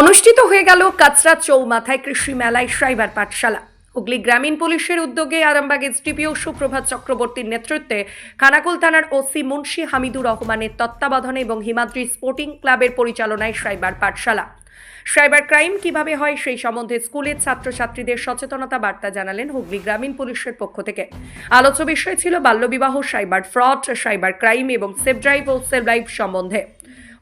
অনুষ্ঠিত হয়ে গেল কাচরা চৌমাথায় কৃষি মেলায় সাইবার পাঠশালা। হুগলি গ্রামীণ পুলিশের উদ্যোগে আরামবাগ এসডিপিও সুপ্রভাত চক্রবর্তীর নেতৃত্বে খানাকুল থানার ওসি মুন্সি হামিদুর রহমানের তত্ত্বাবধানে এবং হিমাদ্রি স্পোর্টিং ক্লাবের পরিচালনায় সাইবার পাঠশালা। সাইবার ক্রাইম কীভাবে হয় সেই সম্বন্ধে স্কুলের ছাত্রছাত্রীদের সচেতনতা বার্তা জানালেন হুগলি গ্রামীণ পুলিশের পক্ষ থেকে। আলোচ্য বিষয় ছিল বাল্যবিবাহ, সাইবার ফ্রড, সাইবার ক্রাইম এবং সেফ ড্রাইভ ও সেভ লাইভ সম্বন্ধে।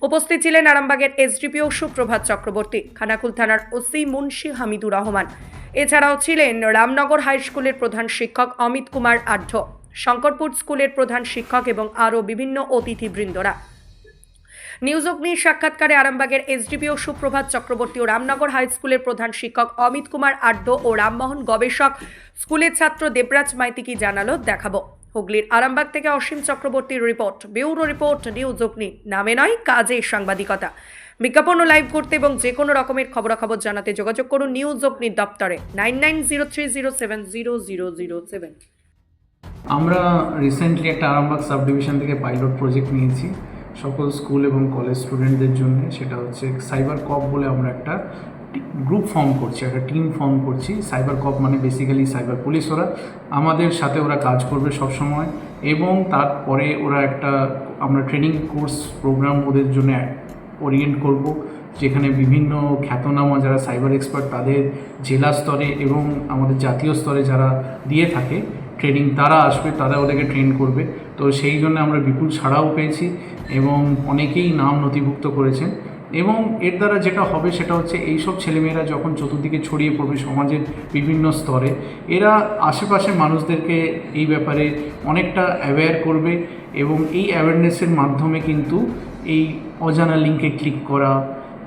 উপস্থিত ছিলেন আরামবাগের এসডিপিও সুপ্রভাত চক্রবর্তী, খানাকুল থানার ওসি মুন্সি হামিদুর রহমান। এছাড়াও ছিলেন রামনগর হাই স্কুলের প্রধান শিক্ষক অমিত কুমার আঢ্য শঙ্করপুর স্কুলের প্রধান শিক্ষক এবং আরও বিভিন্ন অতিথিবৃন্দরা। নিউজ অগ্নির সাক্ষাৎকারে আরামবাগের এসডিপিও সুপ্রভাত চক্রবর্তী ও রামনগর হাই স্কুলের প্রধান শিক্ষক অমিত কুমার আড্ড ও রামমোহন গবেষক স্কুলের ছাত্র দেবরাজ মাইতি কি জানালো, দেখাবো। হুগলির আরামবাগ থেকে অসীম চক্রবর্তীর রিপোর্ট। ব্যুরো রিপোর্ট, নিউজ অগ্নি। নামে নয়, কাজে সাংবাদিকতা। বিজ্ঞাপন লাইভ করতে এবং যে কোনো রকমের খবরাখবর জানাতে যোগাযোগ করুন নিউজ অগ্নির দপ্তরে। Nine nine zero three zero seven zero zero zero seven. আমরা রিসেন্টলি একটা আরামবাগ সাব ডিভিশন থেকে পাইলট প্রজেক্ট নিয়েছি। সকল স্কুল এবং কলেজ স্টুডেন্টদের জন্য। সেটা হচ্ছে সাইবার কপ বলে আমরা একটা গ্রুপ ফর্ম করছি, একটা টিম ফর্ম করছি সাইবার কপ মানে বেসিক্যালি সাইবার পুলিশ ওরা। আমাদের সাথে ওরা কাজ করবে সব সময় এবং তারপরে ওরা একটা, আমরা ট্রেনিং কোর্স প্রোগ্রাম ওদের জন্য ওরিয়েন্ট করব, যেখানে বিভিন্ন খ্যাতনামা যারা সাইবার এক্সপার্ট তাদের জেলা স্তরে এবং আমাদের জাতীয় স্তরে যারা দিয়ে থাকে ট্রেনিং তারা আসবে, তারা ওদেরকে ট্রেন করবে। তো সেই জন্য আমরা বিপুল ছাড়াও পেয়েছি এবং অনেকেই নাম নথিভুক্ত করেছেন। এবং এর দ্বারা যেটা হবে সেটা হচ্ছে এইসব ছেলেমেয়েরা যখন চতুর্দিকে ছড়িয়ে পড়বে সমাজের বিভিন্ন স্তরে, এরা আশেপাশের মানুষদেরকে এই ব্যাপারে অনেকটা অ্যাওয়্যার করবে এবং এই অ্যাওয়ারনেসের মাধ্যমে কিন্তু এই অজানা লিঙ্কে ক্লিক করা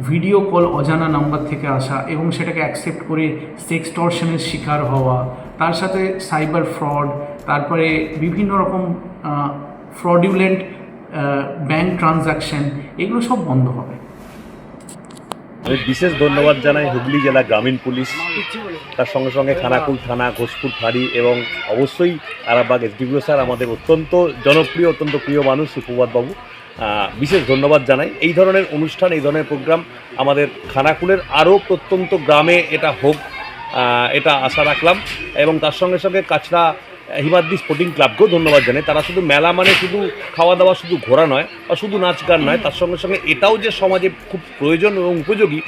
ভিডিও কল অজানা নাম্বার থেকে আসা এবং সেটাকে অ্যাকসেপ্ট করে সেক্সটর্শনের শিকার হওয়া, তার সাথে সাইবার ফ্রড তারপরে বিভিন্ন রকম ফ্রডিউলেন্ট ব্যাঙ্ক ট্রানজাকশন এগুলো সব বন্ধ হবে। আমি বিশেষ ধন্যবাদ জানাই হুগলি জেলা গ্রামীণ পুলিশ। তার সঙ্গে সঙ্গে খানাকুল থানা ঘোষপুর ফাঁড়ি এবং অবশ্যই আরামবাগ এসডিপিও স্যার আমাদের অত্যন্ত জনপ্রিয় অত্যন্ত প্রিয় মানুষ সুপ্রভাত বাবু আহ, বিশেষ ধন্যবাদ জানাই। এই ধরনের অনুষ্ঠান এই ধরনের প্রোগ্রাম আমাদের খানাকুলের আরও প্রত্যন্ত গ্রামে এটা হোক এটা আশা রাখলাম। এবং তার সঙ্গে সঙ্গে কাছড়া হিমাদ্রি স্পোর্টিং ক্লাবকেও ধন্যবাদ জানাই। তারা শুধু মেলা মানে শুধু খাওয়া দাওয়া শুধু ঘোরা নয়, বা শুধু নাচ গান নয়, তার সঙ্গে সঙ্গে এটাও যে সমাজে খুব প্রয়োজন এবং উপযোগী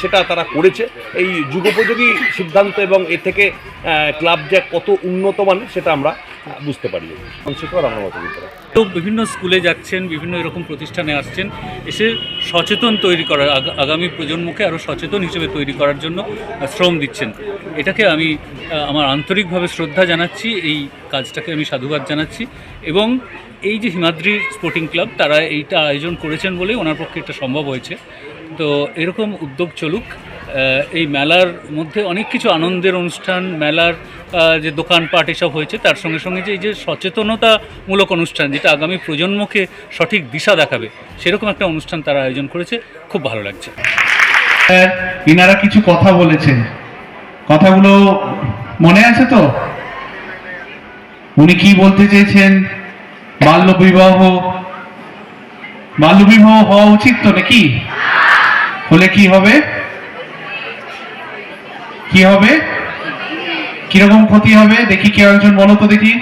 সেটা তারা করেছে। এই যুগোপযোগী সিদ্ধান্ত এবং এ থেকে ক্লাব যে কত উন্নত মানের সেটা আমরা বুঝতে পারি শিক্ষক মতো তো বিভিন্ন স্কুলে যাচ্ছেন, বিভিন্ন এরকম প্রতিষ্ঠানে আসছেন, এসে সচেতন তৈরি করার আগামী প্রজন্মকে আরও সচেতন হিসেবে তৈরি করার জন্য শ্রম দিচ্ছেন। এটাকে আমি আমার আন্তরিকভাবে শ্রদ্ধা জানাচ্ছি, এই কাজটাকে আমি সাধুবাদ জানাচ্ছি এবং এই যে হিমাদ্রি স্পোর্টিং ক্লাব, তারা এইটা আয়োজন করেছেন বলেই ওনার পক্ষে এটা সম্ভব হয়েছে। তো এরকম উদ্যোগ চলুক এই মেলার মধ্যে অনেক কিছু আনন্দের অনুষ্ঠান, মেলার যে দোকানপাট এসব হয়েছে, তার সঙ্গে সঙ্গে যে এই যে সচেতনতামূলক অনুষ্ঠান, যেটা আগামী প্রজন্মকে সঠিক দিশা দেখাবে, সেরকম একটা অনুষ্ঠান তারা আয়োজন করেছে, খুব ভালো লাগছে। ইনারা কিছু কথা বলেছেন কথাগুলো মনে আছে তো? উনি কি বলতে চেয়েছেন? বাল্য বিবাহ বাল্য বিবাহ হওয়া উচিত তো নাকি? হলে কি হবে? কি হবে? কীরকম ক্ষতি হবে? দেখি কেউ একজন বলো তো দেখি।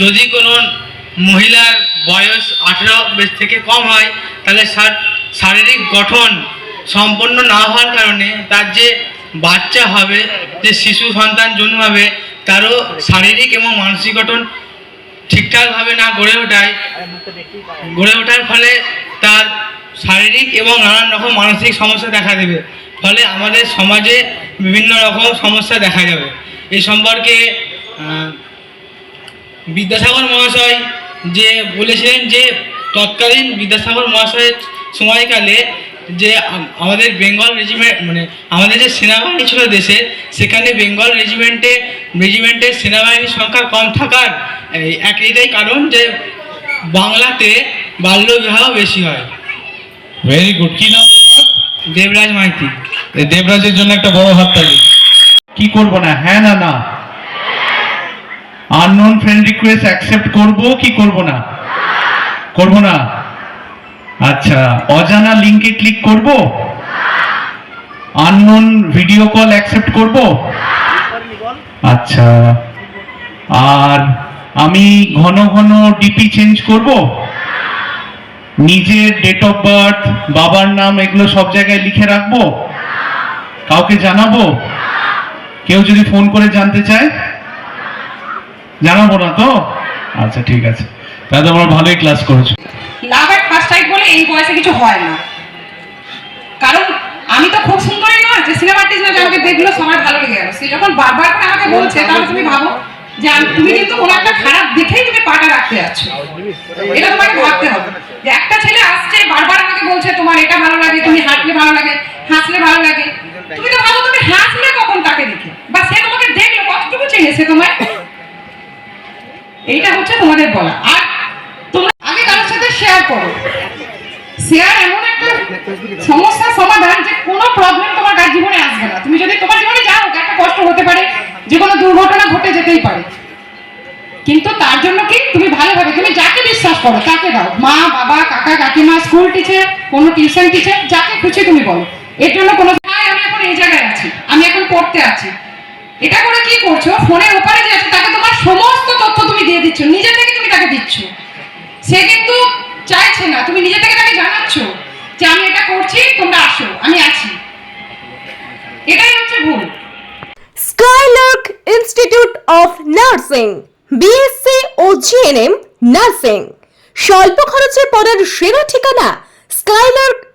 যদি কোনো মহিলার বয়স আঠেরো থেকে কম হয়, তাহলে শারীরিক গঠন সম্পন্ন না হওয়ার কারণে তার যে বাচ্চা হবে, যে শিশু সন্তান জন্মাবে, তারও শারীরিক এবং মানসিক গঠন ঠিকঠাকভাবে না গড়ে ওঠায়, গড়ে ওঠার ফলে তার শারীরিক এবং নানান রকম মানসিক সমস্যা দেখা দেবে। ফলে আমাদের সমাজে বিভিন্ন রকম সমস্যা দেখা যাবে। এই সম্পর্কে বিদ্যাসাগর মহাশয় যে বলেছিলেন যে তৎকালীন বিদ্যাসাগর মহাশয়ের সময়কালে যে আমাদের বেঙ্গল রেজিমেন্ট মানে আমাদের যে সেনাবাহিনী ছিল দেশে সেখানে বেঙ্গল রেজিমেন্টে রেজিমেন্টের সেনাবাহিনীর সংখ্যা কম থাকার এই এক এটাই কারণ যে বাংলাতে বাল্যবিবাহ বেশি হয়। ভেরি গুড কি নাম দেবরাজ মাইতি। এই দেবরাজের জন্য একটা বড় হাততালি কি করব না? হ্যাঁ না না? আননোন ফ্রেন্ড রিকোয়েস্ট অ্যাকসেপ্ট করব কি করব না? করব না? আচ্ছা অজানা লিংকে ক্লিক করব? আননোন ভিডিও কল অ্যাকসেপ্ট করব? আচ্ছা আর আমি ঘন ঘন ডিপি চেঞ্জ করব? নিজের ডেট অফ বার্থ বাবার নাম, এগুলো সব জায়গায় লিখে রাখব? কাউকে জানাব? কেউ যদি ফোন করে জানতে চায়? জানাব না তো? আচ্ছা ঠিক আছে। তাহলে তোমরা ভালোই ক্লাস করেছ। লাভ এট ফার্স্ট সাইট বলে এই বয়সে কিছু হয় না। কারণ আমি তো খুব সুন্দরই নয় যে সিনেমা আর্টিস্ট না আমাকে দেখল, সবার ভালো লেগে গেল। সে যখন বারবার করে আমাকে বলছে, তাহলে তুমি ভাবো যে তুমি কিন্তু কোনো একটা খারাপ দেখেই তুমি পাটা রাখতে যাচ্ছ। এটা তোমাকে ভাবতে হবে। যে একটা ছেলে আসছে, বারবার আমাকে বলছে, তোমার এটা ভালো লাগে, তুমি হাঁটলে ভালো লাগে, হাসলে ভালো লাগে। তুমি তো ভাবো তুমি হাসলে কখন তাকে দেখে? বা সে তোমাকে দেখল কতটুকু চেনে তোমায়? এইটা হচ্ছে তোমাদের বলা। আর তোমরা আগে কারোর সাথে শেয়ার করো। শেয়ার এমন একটা সমস্যার সমাধান যে কোনো প্রবলেম তোমার কার জীবনে আসবে না। তুমি যদি তোমার জীবনে যাও, একটা কষ্ট হতে পারে, যে কোনো দুর্ঘটনা ঘটে যেতেই পারে। কিন্তু তার জন্য কি? তুমি ভালোভাবে, তুমি যাকে বিশ্বাস করো, তাকে দাও। মা, বাবা, কাকা, কাকিমা স্কুল টিচার কোনো টিউশন টিচার যাকে খুশি তুমি বলো। এর জন্য কোনো ভাই, আমি এখন এই জায়গায় আছি। আমি এখন পড়তে আছি। এটা করে কি করছ? ফোনের ওপারে যে আছে, তাকে তোমার সমস্ত তথ্য তুমি দিয়ে দিচ্ছ। নিজে থেকে তুমি তাকে দিচ্ছ। সে কিন্তু চাইছে না। তুমি নিজে থেকে তাকে জানাচ্ছ যে আমি এটা করছি, তোমরা আসো, আমি আছি। এটাই হচ্ছে ভুল। Skylark institute of nursing BSc O GNM nursing স্বল্প খরচে পড়ার সেরা ঠিকানা Skylark